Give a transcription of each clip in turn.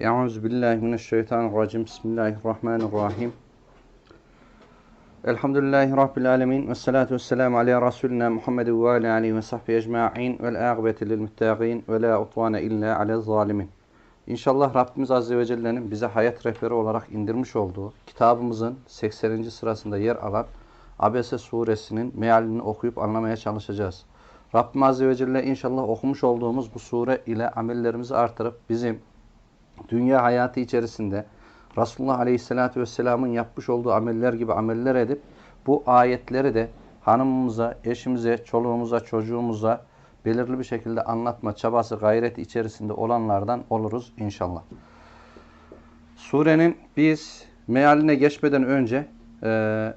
Euzu billahi mineşşeytanirracim. Bismillahirrahmanirrahim. Elhamdülillahi rabbil alamin ve salatu vesselamu ala resulina Muhammed ve ala alihi ve sahbihi ecmaîn ve'l âkibete lil muttaqin ve la udvane illa alel zalimin. İnşallah Rabbimiz Azze ve Celle'nin bize hayat rehberi olarak indirmiş olduğu kitabımızın 80. sırasında yer alan Abese suresinin mealini okuyup anlamaya çalışacağız. Rabbim Azze ve Celle inşallah okumuş olduğumuz bu sure ile amellerimizi artırıp bizim dünya hayatı içerisinde Resulullah Aleyhisselatü Vesselam'ın yapmış olduğu ameller gibi ameller edip bu ayetleri de hanımımıza, eşimize, çoluğumuza, çocuğumuza belirli bir şekilde anlatma çabası, gayret içerisinde olanlardan oluruz inşallah. Surenin biz mealine geçmeden önce e,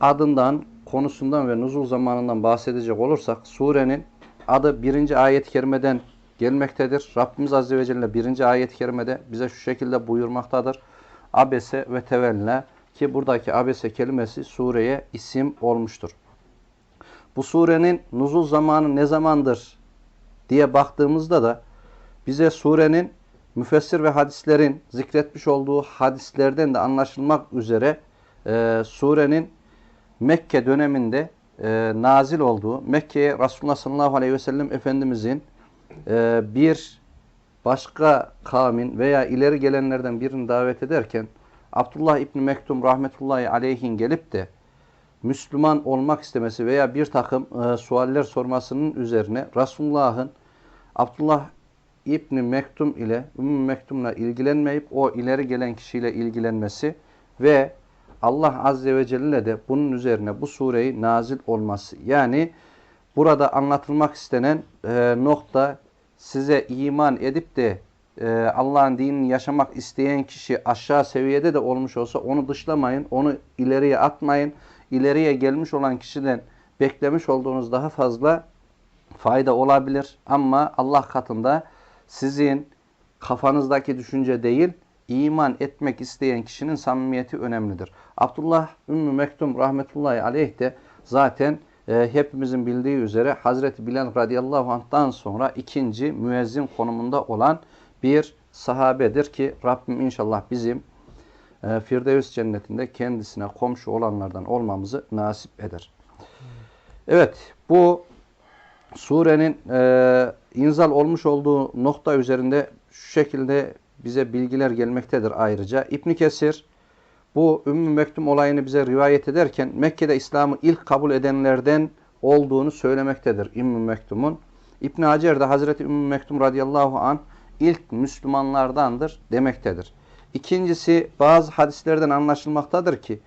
adından, konusundan ve nuzul zamanından bahsedecek olursak surenin adı birinci ayet-i kerimeden gelmektedir. Rabbimiz Azze ve Celle birinci ayet-i kerimede bize şu şekilde buyurmaktadır. Abese ve tevelle ki buradaki abese kelimesi sureye isim olmuştur. Bu surenin nuzul zamanı ne zamandır diye baktığımızda da bize surenin müfessir ve hadislerin zikretmiş olduğu hadislerden de anlaşılmak üzere e, surenin Mekke döneminde e, nazil olduğu, Mekke'ye Resulullah sallallahu aleyhi ve sellem Efendimizin e, bir başka kavmin veya ileri gelenlerden birini davet ederken Abdullah İbni Mektum rahmetullahi aleyhin gelip de Müslüman olmak istemesi veya bir takım e, sualler sormasının üzerine Resulullah'ın Abdullah İbni Mektum ile Ümmü Mektum'la ilgilenmeyip o ileri gelen kişiyle ilgilenmesi ve Allah Azze ve Celle de bunun üzerine bu sureyi nazil olması. Yani burada anlatılmak istenen e, nokta size iman edip de e, Allah'ın dinini yaşamak isteyen kişi aşağı seviyede de olmuş olsa onu dışlamayın, onu ileriye atmayın. İleriye gelmiş olan kişiden beklemiş olduğunuz daha fazla fayda olabilir. Ama Allah katında sizin kafanızdaki düşünce değil, iman etmek isteyen kişinin samimiyeti önemlidir. Abdullah Ümmü Mektum rahmetullahi aleyh de zaten e, hepimizin bildiği üzere Hazreti Bilal radıyallahu anh'tan sonra ikinci müezzin konumunda olan bir sahabedir ki Rabbim inşallah bizim e, Firdevs cennetinde kendisine komşu olanlardan olmamızı nasip eder. Evet bu surenin e, inzal olmuş olduğu nokta üzerinde şu şekilde bize bilgiler gelmektedir ayrıca. İbn Kesir bu Ümmü Mektum olayını bize rivayet ederken Mekke'de İslam'ı ilk kabul edenlerden olduğunu söylemektedir Ümmü Mektum'un. İbn Hacer de Hazreti Ümmü Mektum radıyallahu an ilk Müslümanlardandır demektedir. İkincisi bazı hadislerden anlaşılmaktadır ki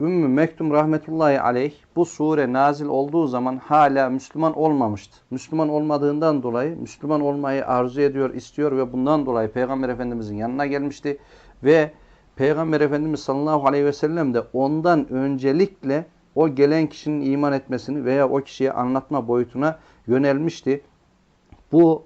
Ümmü Mektum rahmetullahi aleyh bu sure nazil olduğu zaman hala Müslüman olmamıştı. Müslüman olmadığından dolayı Müslüman olmayı arzu ediyor, istiyor ve bundan dolayı Peygamber Efendimizin yanına gelmişti. Ve Peygamber Efendimiz sallallahu aleyhi ve sellem de ondan öncelikle o gelen kişinin iman etmesini veya o kişiye anlatma boyutuna yönelmişti. Bu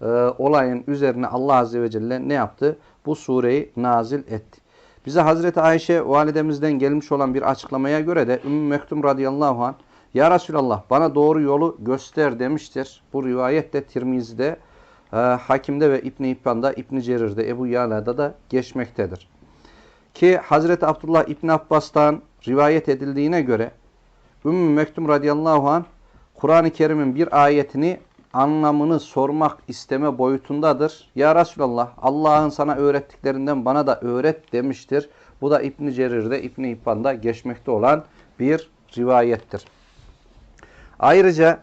e, olayın üzerine Allah Azze ve Celle ne yaptı? Bu sureyi nazil etti. Bize Hazreti Ayşe validemizden gelmiş olan bir açıklamaya göre de Ümmü Mektum radıyallahu anh Ya Resulallah bana doğru yolu göster demiştir. Bu rivayet de Tirmizi'de, e, Hakim'de ve İbn-i İbban'da, İbn-i Cerir'de, Ebu Yala'da da geçmektedir. Ki Hazreti Abdullah İbn Abbas'tan rivayet edildiğine göre Ümmü Mektum radıyallahu anh Kur'an-ı Kerim'in bir ayetini anlamını sormak isteme boyutundadır. Ya Resulallah Allah'ın sana öğrettiklerinden bana da öğret demiştir. Bu da İbn-i Cerir'de, İbn-i İbban'da geçmekte olan bir rivayettir. Ayrıca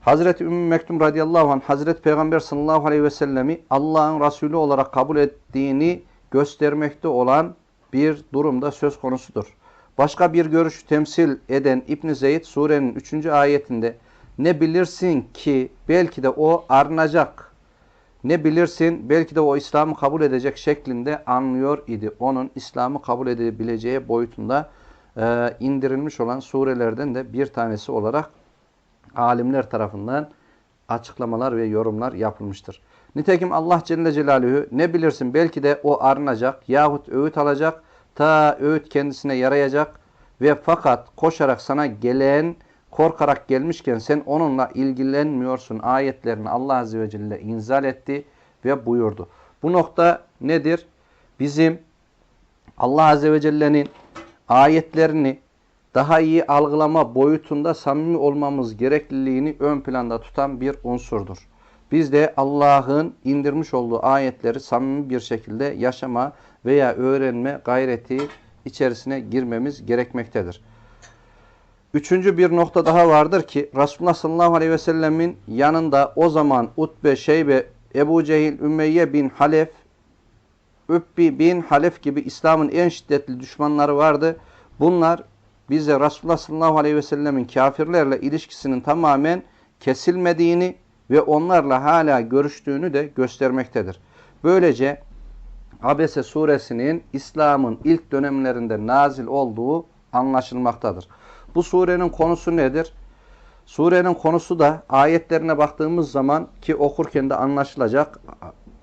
Hazreti Ümmü Mektum radıyallahu anh Hazreti Peygamber sallallahu aleyhi ve sellemi Allah'ın Resulü olarak kabul ettiğini göstermekte olan bir durumda söz konusudur. Başka bir görüşü temsil eden İbn Zeyd surenin 3. ayetinde ne bilirsin ki belki de o arınacak. Ne bilirsin belki de o İslam'ı kabul edecek şeklinde anlıyor idi. Onun İslam'ı kabul edebileceği boyutunda e, indirilmiş olan surelerden de bir tanesi olarak alimler tarafından açıklamalar ve yorumlar yapılmıştır. Nitekim Allah Celle Celaluhu ne bilirsin belki de o arınacak yahut öğüt alacak ta öğüt kendisine yarayacak ve fakat koşarak sana gelen korkarak gelmişken sen onunla ilgilenmiyorsun ayetlerini Allah Azze ve Celle inzal etti ve buyurdu. Bu nokta nedir? Bizim Allah Azze ve Celle'nin ayetlerini daha iyi algılama boyutunda samimi olmamız gerekliliğini ön planda tutan bir unsurdur. Biz de Allah'ın indirmiş olduğu ayetleri samimi bir şekilde yaşama veya öğrenme gayreti içerisine girmemiz gerekmektedir. Üçüncü bir nokta daha vardır ki Resulullah sallallahu aleyhi ve sellemin yanında o zaman Utbe, Şeybe, Ebu Cehil, Ümeyye bin Halef, Übbi bin Halef gibi İslam'ın en şiddetli düşmanları vardı. Bunlar bize Resulullah sallallahu aleyhi ve sellemin kafirlerle ilişkisinin tamamen kesilmediğini ve onlarla hala görüştüğünü de göstermektedir. Böylece Abese suresinin İslam'ın ilk dönemlerinde nazil olduğu anlaşılmaktadır. Bu surenin konusu nedir? Surenin konusu da ayetlerine baktığımız zaman ki okurken de anlaşılacak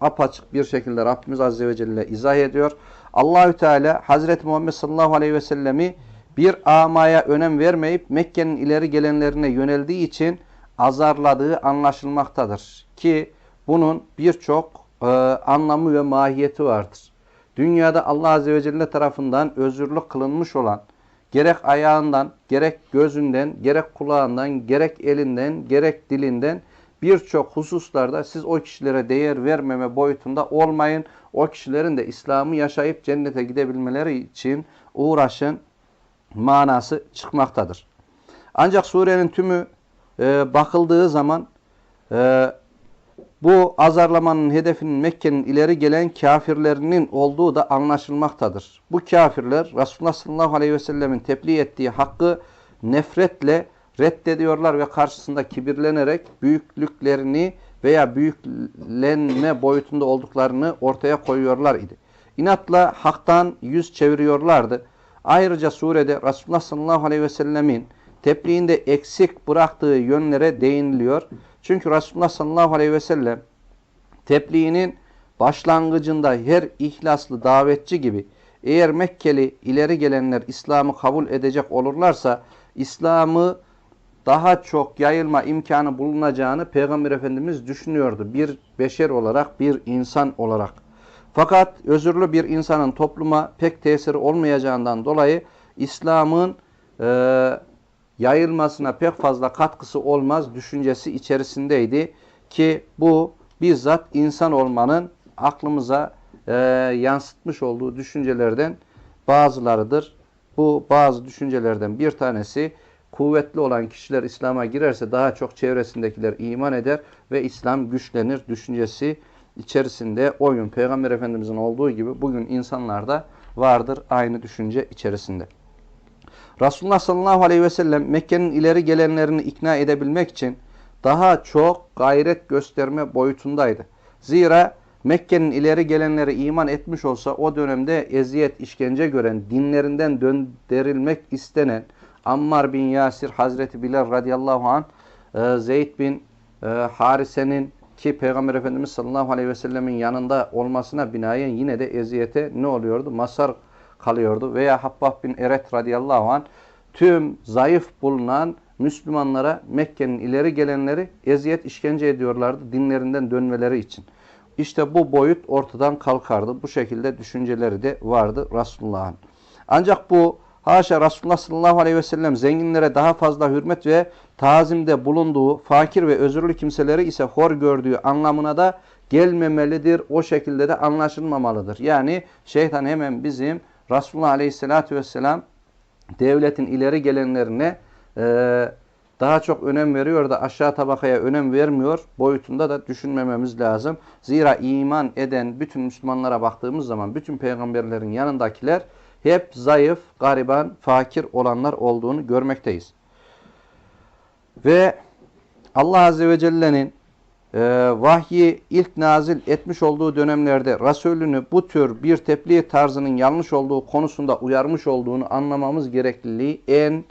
apaçık bir şekilde Rabbimiz Azze ve Celle izah ediyor. Allahü Teala Hazreti Muhammed sallallahu aleyhi ve sellemi bir amaya önem vermeyip Mekke'nin ileri gelenlerine yöneldiği için azarladığı anlaşılmaktadır. Ki bunun birçok e, anlamı ve mahiyeti vardır. Dünyada Allah Azze ve Celle tarafından özürlük kılınmış olan gerek ayağından, gerek gözünden, gerek kulağından, gerek elinden, gerek dilinden birçok hususlarda siz o kişilere değer vermeme boyutunda olmayın. O kişilerin de İslam'ı yaşayıp cennete gidebilmeleri için uğraşın manası çıkmaktadır. Ancak surenin tümü e, bakıldığı zaman e, bu azarlamanın hedefinin Mekke'nin ileri gelen kafirlerinin olduğu da anlaşılmaktadır. Bu kafirler Resulullah sallallahu aleyhi ve sellemin tebliğ ettiği hakkı nefretle reddediyorlar ve karşısında kibirlenerek büyüklüklerini veya büyüklenme boyutunda olduklarını ortaya koyuyorlar idi. İnatla haktan yüz çeviriyorlardı. Ayrıca surede Resulullah sallallahu aleyhi ve sellemin tebliğinde eksik bıraktığı yönlere değiniliyor. Çünkü Resulullah sallallahu aleyhi ve sellem tebliğinin başlangıcında her ihlaslı davetçi gibi eğer Mekkeli ileri gelenler İslam'ı kabul edecek olurlarsa İslam'ı daha çok yayılma imkanı bulunacağını Peygamber Efendimiz düşünüyordu. Bir beşer olarak, bir insan olarak. Fakat özürlü bir insanın topluma pek tesiri olmayacağından dolayı İslam'ın e, yayılmasına pek fazla katkısı olmaz düşüncesi içerisindeydi. Ki bu bizzat insan olmanın aklımıza e, yansıtmış olduğu düşüncelerden bazılarıdır. Bu bazı düşüncelerden bir tanesi kuvvetli olan kişiler İslam'a girerse daha çok çevresindekiler iman eder ve İslam güçlenir düşüncesi içerisinde o gün Peygamber Efendimizin olduğu gibi bugün insanlarda vardır aynı düşünce içerisinde. Resulullah sallallahu aleyhi ve sellem Mekke'nin ileri gelenlerini ikna edebilmek için daha çok gayret gösterme boyutundaydı. Zira Mekke'nin ileri gelenleri iman etmiş olsa o dönemde eziyet, işkence gören, dinlerinden döndürülmek istenen Ammar bin Yasir, Hazreti Bilal radıyallahu anh, e, Zeyd bin e, Harise'nin ki Peygamber Efendimiz sallallahu aleyhi ve sellemin yanında olmasına binaen yine de eziyete ne oluyordu? Masar kalıyordu. Veya Habbab bin Eret radıyallahu anh tüm zayıf bulunan Müslümanlara Mekke'nin ileri gelenleri eziyet işkence ediyorlardı dinlerinden dönmeleri için. İşte bu boyut ortadan kalkardı. Bu şekilde düşünceleri de vardı Resulullah'ın. Ancak bu haşa Resulullah sallallahu aleyhi ve sellem zenginlere daha fazla hürmet ve tazimde bulunduğu, fakir ve özürlü kimseleri ise hor gördüğü anlamına da gelmemelidir. O şekilde de anlaşılmamalıdır. Yani şeytan hemen bizim Resulullah aleyhissalatü vesselam devletin ileri gelenlerine e, daha çok önem veriyor da aşağı tabakaya önem vermiyor boyutunda da düşünmememiz lazım. Zira iman eden bütün Müslümanlara baktığımız zaman bütün peygamberlerin yanındakiler hep zayıf, gariban, fakir olanlar olduğunu görmekteyiz. Ve Allah Azze ve Celle'nin e, vahyi ilk nazil etmiş olduğu dönemlerde Resulünü bu tür bir tebliğ tarzının yanlış olduğu konusunda uyarmış olduğunu anlamamız gerekliliği en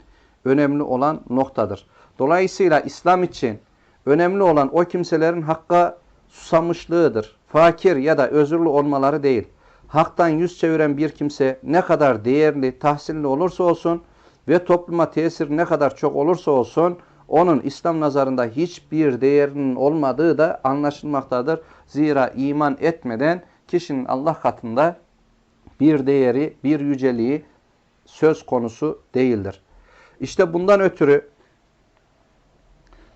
önemli olan noktadır. Dolayısıyla İslam için önemli olan o kimselerin hakka susamışlığıdır. Fakir ya da özürlü olmaları değil. Haktan yüz çeviren bir kimse ne kadar değerli, tahsilli olursa olsun ve topluma tesir ne kadar çok olursa olsun onun İslam nazarında hiçbir değerinin olmadığı da anlaşılmaktadır. Zira iman etmeden kişinin Allah katında bir değeri, bir yüceliği söz konusu değildir. İşte bundan ötürü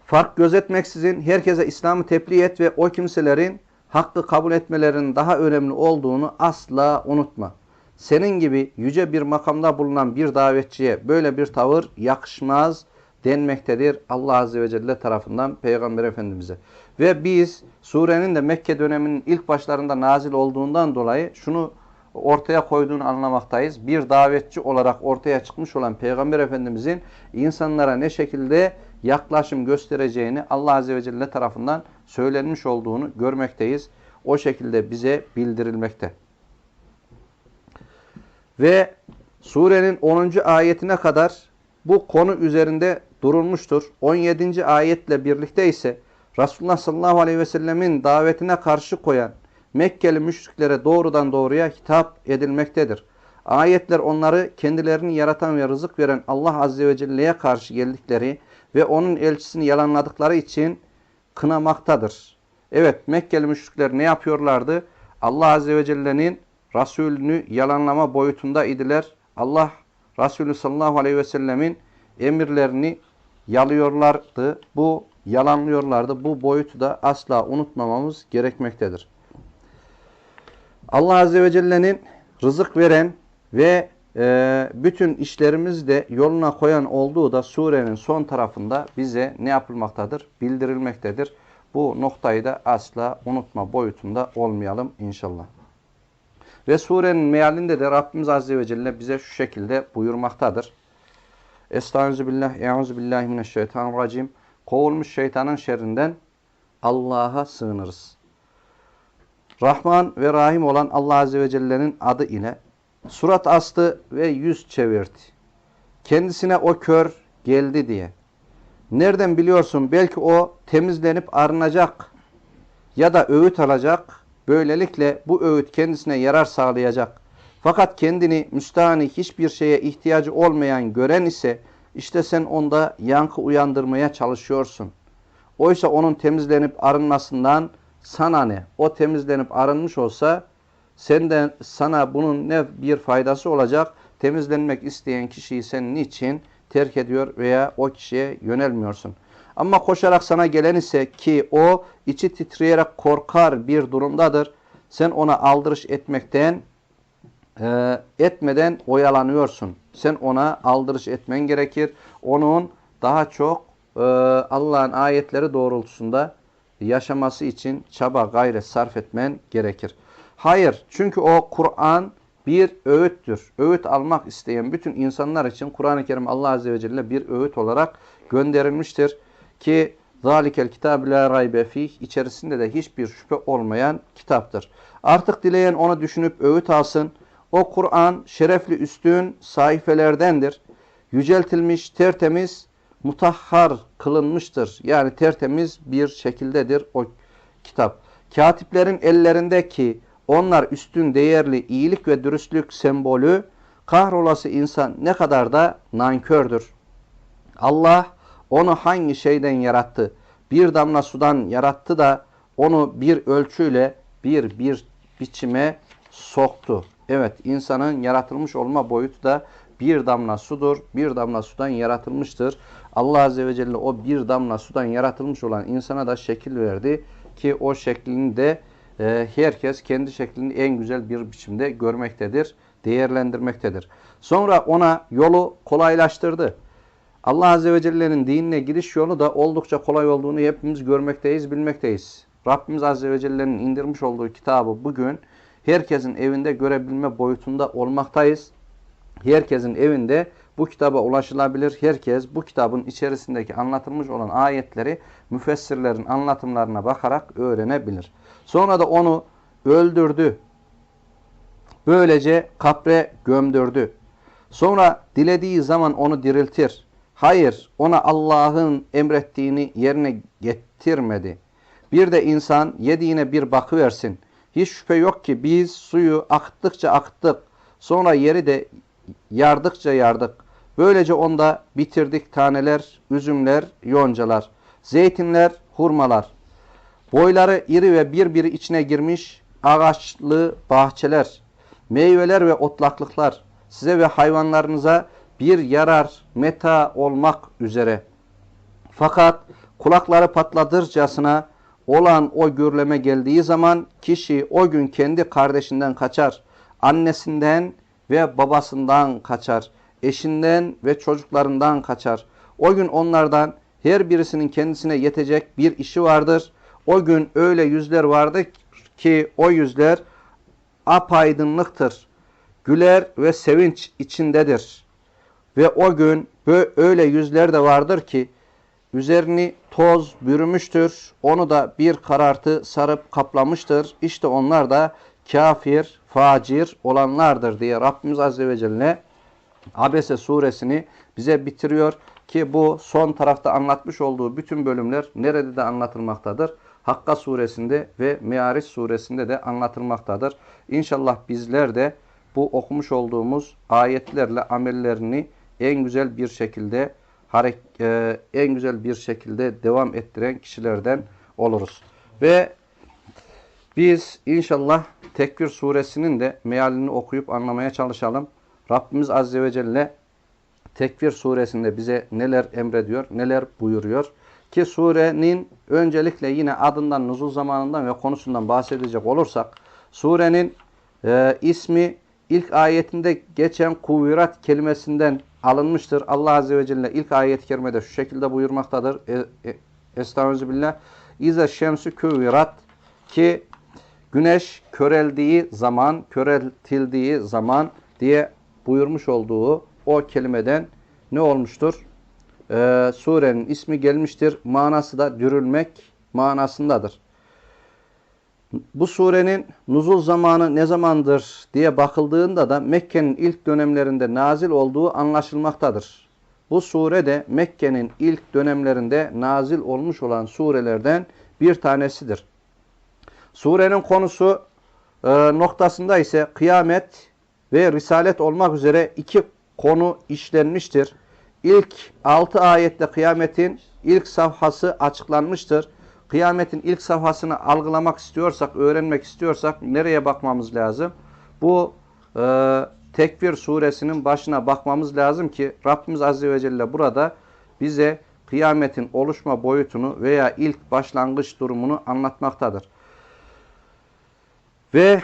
fark gözetmeksizin herkese İslam'ı tebliğ et ve o kimselerin hakkı kabul etmelerinin daha önemli olduğunu asla unutma. Senin gibi yüce bir makamda bulunan bir davetçiye böyle bir tavır yakışmaz denmektedir Allah Azze ve Celle tarafından Peygamber Efendimiz'e. Ve biz surenin de Mekke döneminin ilk başlarında nazil olduğundan dolayı şunu ortaya koyduğunu anlamaktayız. Bir davetçi olarak ortaya çıkmış olan Peygamber Efendimizin insanlara ne şekilde yaklaşım göstereceğini Allah Azze ve Celle tarafından söylenmiş olduğunu görmekteyiz. O şekilde bize bildirilmekte. Ve surenin 10. ayetine kadar bu konu üzerinde durulmuştur. 17. ayetle birlikte ise Resulullah sallallahu aleyhi ve sellemin davetine karşı koyan Mekkeli müşriklere doğrudan doğruya hitap edilmektedir. Ayetler onları kendilerini yaratan ve rızık veren Allah azze ve celle'ye karşı geldikleri ve onun elçisini yalanladıkları için kınamaktadır. Evet Mekkeli müşrikler ne yapıyorlardı? Allah azze ve celle'nin Resulünü yalanlama boyutunda idiler. Allah Resulü sallallahu aleyhi ve sellemin emirlerini yalıyorlardı. Bu yalanlıyorlardı. Bu boyutu da asla unutmamamız gerekmektedir. Allah Azze ve Celle'nin rızık veren ve e, bütün işlerimizi de yoluna koyan olduğu da surenin son tarafında bize ne yapılmaktadır? Bildirilmektedir. Bu noktayı da asla unutma boyutunda olmayalım inşallah. Ve surenin mealinde de Rabbimiz Azze ve Celle bize şu şekilde buyurmaktadır. Estağfirullah, Euzubillahimineşşeytanirracim. mineşşeytanirracim. Kovulmuş şeytanın şerrinden Allah'a sığınırız. Rahman ve Rahim olan Allah Azze ve Celle'nin adı ile surat astı ve yüz çevirdi. Kendisine o kör geldi diye. Nereden biliyorsun? Belki o temizlenip arınacak ya da öğüt alacak. Böylelikle bu öğüt kendisine yarar sağlayacak. Fakat kendini müstahani hiçbir şeye ihtiyacı olmayan gören ise işte sen onda yankı uyandırmaya çalışıyorsun. Oysa onun temizlenip arınmasından sana ne? O temizlenip arınmış olsa senden sana bunun ne bir faydası olacak? Temizlenmek isteyen kişiyi sen niçin terk ediyor veya o kişiye yönelmiyorsun? Ama koşarak sana gelen ise ki o içi titreyerek korkar bir durumdadır. Sen ona aldırış etmekten e, etmeden oyalanıyorsun. Sen ona aldırış etmen gerekir. Onun daha çok e, Allah'ın ayetleri doğrultusunda yaşaması için çaba gayret sarf etmen gerekir. Hayır çünkü o Kur'an bir öğüttür. Öğüt almak isteyen bütün insanlar için Kur'an-ı Kerim Allah Azze ve Celle bir öğüt olarak gönderilmiştir. Ki zalikel kitab la raybe fih içerisinde de hiçbir şüphe olmayan kitaptır. Artık dileyen onu düşünüp öğüt alsın. O Kur'an şerefli üstün sayfelerdendir. Yüceltilmiş, tertemiz, mutahhar kılınmıştır. Yani tertemiz bir şekildedir o kitap. Katiplerin ellerindeki onlar üstün değerli iyilik ve dürüstlük sembolü kahrolası insan ne kadar da nankördür. Allah onu hangi şeyden yarattı? Bir damla sudan yarattı da onu bir ölçüyle bir bir biçime soktu. Evet insanın yaratılmış olma boyutu da bir damla sudur. Bir damla sudan yaratılmıştır. Allah Azze ve Celle o bir damla sudan yaratılmış olan insana da şekil verdi. Ki o şeklini de e, herkes kendi şeklini en güzel bir biçimde görmektedir. Değerlendirmektedir. Sonra ona yolu kolaylaştırdı. Allah Azze ve Celle'nin dinine giriş yolu da oldukça kolay olduğunu hepimiz görmekteyiz, bilmekteyiz. Rabbimiz Azze ve Celle'nin indirmiş olduğu kitabı bugün herkesin evinde görebilme boyutunda olmaktayız. Herkesin evinde bu kitaba ulaşılabilir. Herkes bu kitabın içerisindeki anlatılmış olan ayetleri müfessirlerin anlatımlarına bakarak öğrenebilir. Sonra da onu öldürdü. Böylece kabre gömdürdü. Sonra dilediği zaman onu diriltir. Hayır, ona Allah'ın emrettiğini yerine getirmedi. Bir de insan yediğine bir bakıversin. Hiç şüphe yok ki biz suyu akıttıkça akıttık. Sonra yeri de yardıkça yardık. Böylece onda bitirdik taneler, üzümler, yoncalar, zeytinler, hurmalar. Boyları iri ve birbiri içine girmiş ağaçlı bahçeler, meyveler ve otlaklıklar size ve hayvanlarınıza bir yarar, meta olmak üzere. Fakat kulakları patlatırcasına olan o gürleme geldiği zaman kişi o gün kendi kardeşinden kaçar, annesinden ve babasından kaçar, eşinden ve çocuklarından kaçar. O gün onlardan her birisinin kendisine yetecek bir işi vardır. O gün öyle yüzler vardır ki o yüzler apaydınlıktır. Güler ve sevinç içindedir. Ve o gün bö- öyle yüzler de vardır ki üzerini toz bürümüştür. Onu da bir karartı sarıp kaplamıştır. İşte onlar da kafir, facir olanlardır diye Rabbimiz Azze ve Celle Abese suresini bize bitiriyor ki bu son tarafta anlatmış olduğu bütün bölümler nerede de anlatılmaktadır? Hakka suresinde ve Meariç suresinde de anlatılmaktadır. İnşallah bizler de bu okumuş olduğumuz ayetlerle amellerini en güzel bir şekilde e, en güzel bir şekilde devam ettiren kişilerden oluruz. Ve biz inşallah Tekvir suresinin de mealini okuyup anlamaya çalışalım. Rabbimiz Azze ve Celle Tekvir suresinde bize neler emrediyor, neler buyuruyor. Ki surenin öncelikle yine adından, nuzul zamanından ve konusundan bahsedecek olursak, surenin e, ismi ilk ayetinde geçen kuvvirat kelimesinden alınmıştır. Allah Azze ve Celle ilk ayet-i kerimede şu şekilde buyurmaktadır. E, e, Estağfirullah. İze şemsü kuvvirat ki güneş köreldiği zaman, köreltildiği zaman diye buyurmuş olduğu o kelimeden ne olmuştur? Ee, surenin ismi gelmiştir. Manası da dürülmek manasındadır. Bu surenin nuzul zamanı ne zamandır diye bakıldığında da Mekke'nin ilk dönemlerinde nazil olduğu anlaşılmaktadır. Bu sure de Mekke'nin ilk dönemlerinde nazil olmuş olan surelerden bir tanesidir. Surenin konusu e, noktasında ise kıyamet ve risalet olmak üzere iki konu işlenmiştir. İlk altı ayette kıyametin ilk safhası açıklanmıştır. Kıyametin ilk safhasını algılamak istiyorsak, öğrenmek istiyorsak nereye bakmamız lazım? Bu e, Tekvir suresinin başına bakmamız lazım ki Rabbimiz Azze ve Celle burada bize kıyametin oluşma boyutunu veya ilk başlangıç durumunu anlatmaktadır. Ve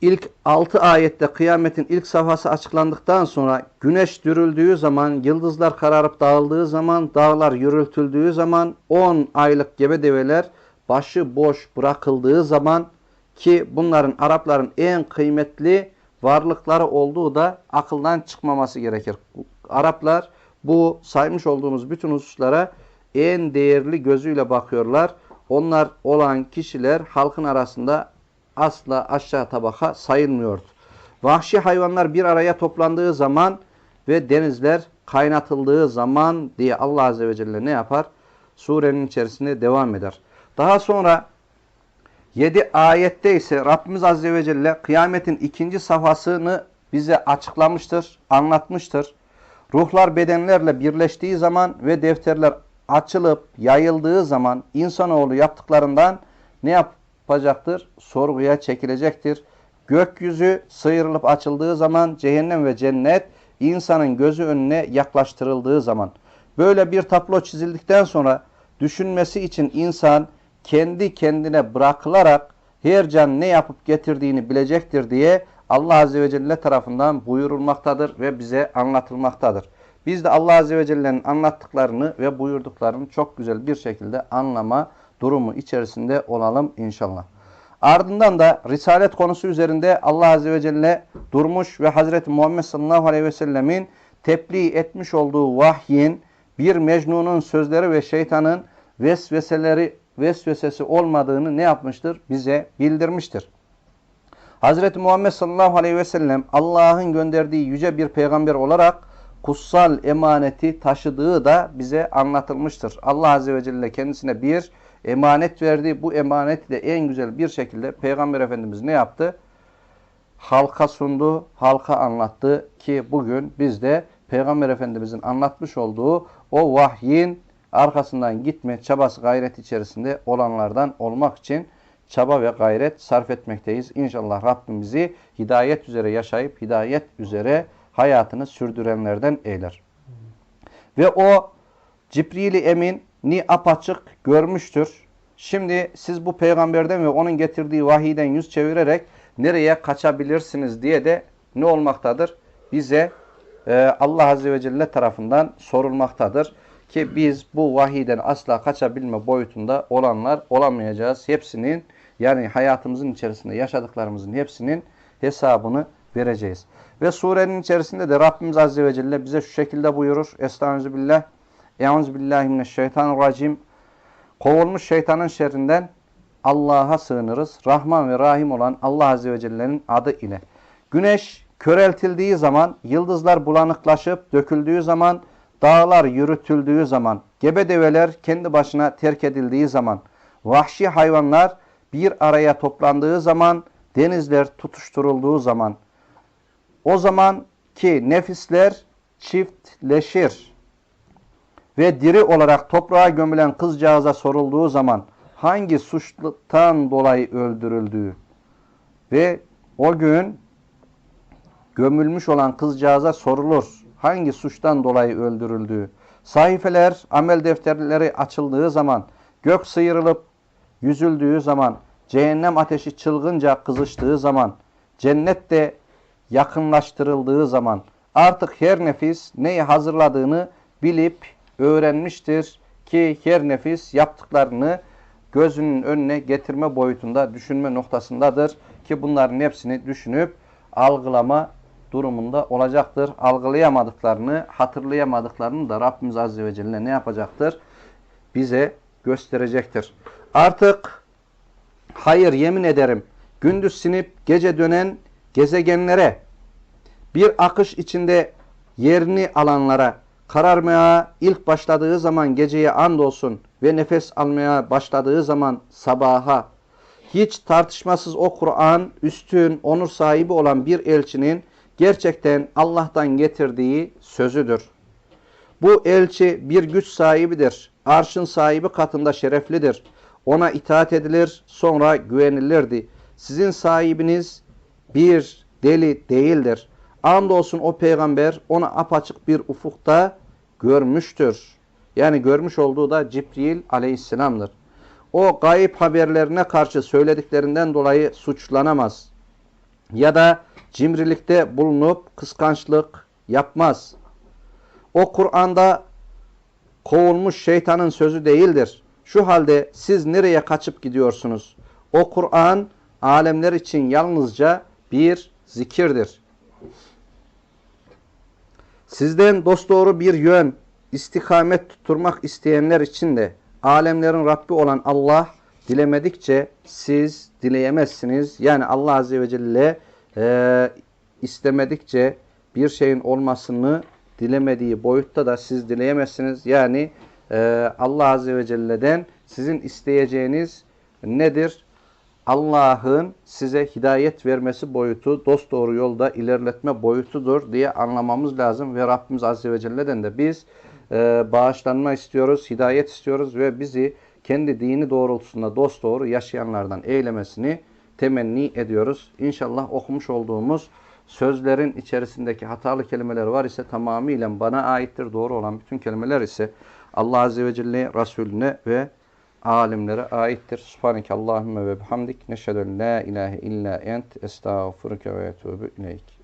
ilk 6 ayette kıyametin ilk safhası açıklandıktan sonra güneş dürüldüğü zaman, yıldızlar kararıp dağıldığı zaman, dağlar yürültüldüğü zaman, 10 aylık gebe develer başı boş bırakıldığı zaman ki bunların Arapların en kıymetli varlıkları olduğu da akıldan çıkmaması gerekir. Araplar bu saymış olduğumuz bütün hususlara en değerli gözüyle bakıyorlar. Onlar olan kişiler halkın arasında asla aşağı tabaka sayılmıyordu. Vahşi hayvanlar bir araya toplandığı zaman ve denizler kaynatıldığı zaman diye Allah Azze ve Celle ne yapar? Surenin içerisinde devam eder. Daha sonra 7 ayette ise Rabbimiz Azze ve Celle kıyametin ikinci safhasını bize açıklamıştır, anlatmıştır. Ruhlar bedenlerle birleştiği zaman ve defterler açılıp yayıldığı zaman insanoğlu yaptıklarından ne yapacaktır? Sorguya çekilecektir. Gökyüzü sıyrılıp açıldığı zaman cehennem ve cennet insanın gözü önüne yaklaştırıldığı zaman. Böyle bir tablo çizildikten sonra düşünmesi için insan kendi kendine bırakılarak her can ne yapıp getirdiğini bilecektir diye Allah Azze ve Celle tarafından buyurulmaktadır ve bize anlatılmaktadır. Biz de Allah Azze ve Celle'nin anlattıklarını ve buyurduklarını çok güzel bir şekilde anlama durumu içerisinde olalım inşallah. Ardından da risalet konusu üzerinde Allah Azze ve Celle durmuş ve Hazreti Muhammed sallallahu aleyhi ve sellemin tebliğ etmiş olduğu vahyin bir mecnunun sözleri ve şeytanın vesveseleri vesvesesi olmadığını ne yapmıştır? Bize bildirmiştir. Hazreti Muhammed sallallahu aleyhi ve sellem Allah'ın gönderdiği yüce bir peygamber olarak kutsal emaneti taşıdığı da bize anlatılmıştır. Allah azze ve celle kendisine bir emanet verdi. Bu emaneti de en güzel bir şekilde peygamber efendimiz ne yaptı? Halka sundu, halka anlattı ki bugün biz de Peygamber Efendimizin anlatmış olduğu o vahyin arkasından gitme çabası gayret içerisinde olanlardan olmak için çaba ve gayret sarf etmekteyiz. İnşallah Rabbim bizi hidayet üzere yaşayıp hidayet üzere hayatını sürdürenlerden eyler. Ve o Cibril-i Emin ni apaçık görmüştür. Şimdi siz bu peygamberden ve onun getirdiği vahiyden yüz çevirerek nereye kaçabilirsiniz diye de ne olmaktadır? Bize e, Allah Azze ve Celle tarafından sorulmaktadır. Ki biz bu vahiyden asla kaçabilme boyutunda olanlar olamayacağız. Hepsinin yani hayatımızın içerisinde yaşadıklarımızın hepsinin hesabını vereceğiz. Ve surenin içerisinde de Rabbimiz Azze ve Celle bize şu şekilde buyurur. Estağfirullah. Euzubillahimineşşeytanirracim. Kovulmuş şeytanın şerrinden Allah'a sığınırız. Rahman ve Rahim olan Allah Azze ve Celle'nin adı ile. Güneş köreltildiği zaman, yıldızlar bulanıklaşıp döküldüğü zaman, dağlar yürütüldüğü zaman, gebe develer kendi başına terk edildiği zaman, vahşi hayvanlar bir araya toplandığı zaman, denizler tutuşturulduğu zaman, o zaman ki nefisler çiftleşir ve diri olarak toprağa gömülen kızcağıza sorulduğu zaman hangi suçtan dolayı öldürüldüğü ve o gün gömülmüş olan kızcağıza sorulur. Hangi suçtan dolayı öldürüldüğü. Sahifeler, amel defterleri açıldığı zaman, gök sıyrılıp yüzüldüğü zaman, cehennem ateşi çılgınca kızıştığı zaman, cennet de yakınlaştırıldığı zaman artık her nefis neyi hazırladığını bilip öğrenmiştir ki her nefis yaptıklarını gözünün önüne getirme boyutunda düşünme noktasındadır ki bunların hepsini düşünüp algılama durumunda olacaktır. Algılayamadıklarını, hatırlayamadıklarını da Rabbimiz Azze ve Celle ne yapacaktır? Bize gösterecektir. Artık hayır yemin ederim gündüz sinip gece dönen gezegenlere bir akış içinde yerini alanlara kararmaya ilk başladığı zaman geceye andolsun ve nefes almaya başladığı zaman sabaha hiç tartışmasız o Kur'an üstün, onur sahibi olan bir elçinin gerçekten Allah'tan getirdiği sözüdür. Bu elçi bir güç sahibidir. Arşın sahibi katında şereflidir. Ona itaat edilir, sonra güvenilirdi. Sizin sahibiniz bir deli değildir. Andolsun o peygamber ona apaçık bir ufukta görmüştür. Yani görmüş olduğu da Cibril aleyhisselamdır. O gayip haberlerine karşı söylediklerinden dolayı suçlanamaz. Ya da cimrilikte bulunup kıskançlık yapmaz. O Kur'an'da kovulmuş şeytanın sözü değildir. Şu halde siz nereye kaçıp gidiyorsunuz? O Kur'an alemler için yalnızca bir zikirdir. Sizden dosdoğru bir yön, istikamet tutturmak isteyenler için de alemlerin Rabbi olan Allah dilemedikçe siz dileyemezsiniz. Yani Allah Azze ve Celle e, istemedikçe bir şeyin olmasını dilemediği boyutta da siz dileyemezsiniz. Yani e, Allah Azze ve Celle'den sizin isteyeceğiniz nedir? Allah'ın size hidayet vermesi boyutu, dosdoğru yolda ilerletme boyutudur diye anlamamız lazım. Ve Rabbimiz Azze ve Celle'den de biz e, bağışlanma istiyoruz, hidayet istiyoruz ve bizi kendi dini doğrultusunda dosdoğru yaşayanlardan eylemesini temenni ediyoruz. İnşallah okumuş olduğumuz sözlerin içerisindeki hatalı kelimeler var ise tamamıyla bana aittir. Doğru olan bütün kelimeler ise Allah Azze ve Celle Resulüne ve alimlere aittir. Subhaneke Allahümme ve bihamdik. Neşhedü en la ilahe illa ent. Estağfurüke ve etûbü ileyk.